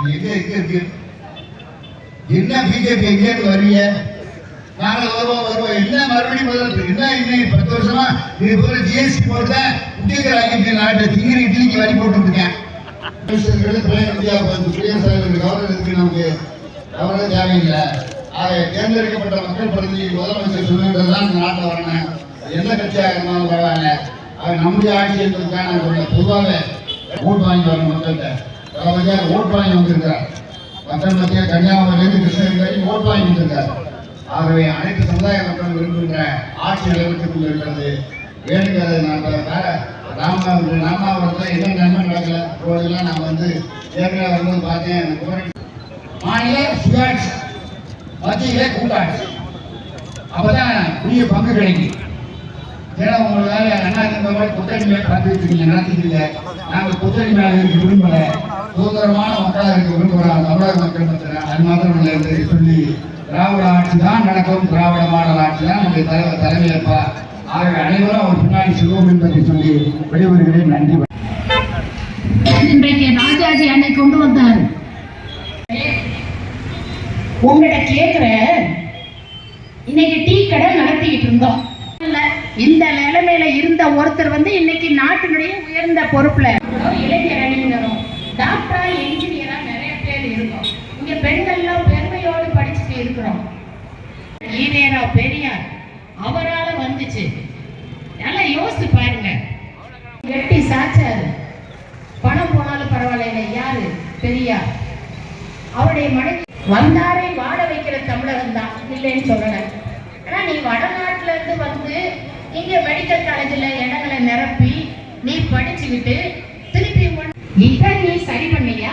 எங்க எங்க இருக்கு என்ன பிஜேபி எங்க இருந்து வரீங்க நாங்க வருவோம் வருவோம் என்ன மறுபடியும் முதல்ல என்ன இன்னும் பத்து வருஷமா இது போல ஜிஎஸ்டி போட்டு குட்டிக்கிறாங்க நாட்டை திங்கிரி இட்லிக்கு வரி போட்டு இருக்கேன் நமக்கு. கவர்னர் தேவையில்லை. ஆக தேர்ந்தெடுக்கப்பட்ட மக்கள் பிரதிநிதி முதலமைச்சர் சொல்லுன்றதுதான் இந்த நாட்டில் வரணும் எந்த கட்சியாக இருந்தாலும் பரவாயில்ல. ஆக நம்முடைய ஆட்சி என்பதுக்கான பொதுவாக ஓட்டு வாங்கி வரணும் மக்கள்கிட்ட. மத்தியாக ஓட்டு வாங்கி வந்திருக்கிறார். மக்கள் மத்தியாக கன்னியாகுமரியிலிருந்து கிருஷ்ணகிரி வரைக்கும் ஓட்டு வாங்கி வந்திருக்கார் ஆகவே அனைத்து சமுதாய மக்கள் விரும்புகின்ற ஆட்சி நிலவரத்துக்கு இருக்கிறது வேண்டுகிறது நான் வேற ராமநாதபுரம் ராமநாதபுரத்தில் என்ன நன்மை நடக்கல. ரோடெல்லாம் நான் வந்து ஏற்கனவே வரும்போது பார்த்தேன் எனக்கு மாநில சுயாட்சி மத்தியிலே கூட்டாட்சி. அப்பதான் உரிய பங்கு கிடைக்கும் ஏன்னா உங்களால அண்ணா இந்த மாதிரி புத்தகி மேல பார்த்துட்டு நடத்திக்கிறீங்க நாங்கள் புத்தகி மேல இருக்க விரும்பல. சுதந்திரமான மக்களாக இருக்க விரும்புகிறோம் தமிழக மக்கள் மத்தியில். அது மாத்திரம் இல்லை என்று சொல்லி திராவிட ஆட்சி தான் நடக்கும். திராவிட மாடல் ஆட்சி தான் நம்முடைய தலைவர் தலைமையேற்பா ஆகவே அனைவரும் அவர் பின்னாடி செல்வோம் என்பதை சொல்லி வெளிவருகிறேன் நன்றி. இன்றைக்கு ராஜாஜி அன்னை கொண்டு வந்தார். உங்ககிட்ட கேக்குறேன். இன்னைக்கு டீ கடை நடத்திக்கிட்டு இருந்தோம். இந்த நிலைமையில இருந்த ஒருத்தர் வந்து இன்னைக்கு நாட்டினுடைய உயர்ந்த பொறுப்புல இளைஞர் அணியினரும் டாக்டரா என்ஜினியரா நிறைய பேர் இருக்கோம். இங்க பெண்கள்லாம் பெருமையோடு படிச்சுட்டு இருக்கிறோம். ஈவேரா பெரியார் அவரால வந்துச்சு. நல்லா யோசிச்சு பாருங்க. எட்டி சாச்சாரு. பணம் போனாலும் பரவாயில்ல யாரு? பெரியார். அவருடைய மனைவி. வந்தாரை வாழ வைக்கிற தமிழகம் தான் இல்லைன்னு சொல்லல. ஆனா நீ வடநாட்டுல இருந்து வந்து இங்கே மெடிக்கல் காலேஜில் இடங்களை நிரப்பி நீ படிச்சுக்கிட்டு திருப்பி இதை நீ சரி பண்ணியா?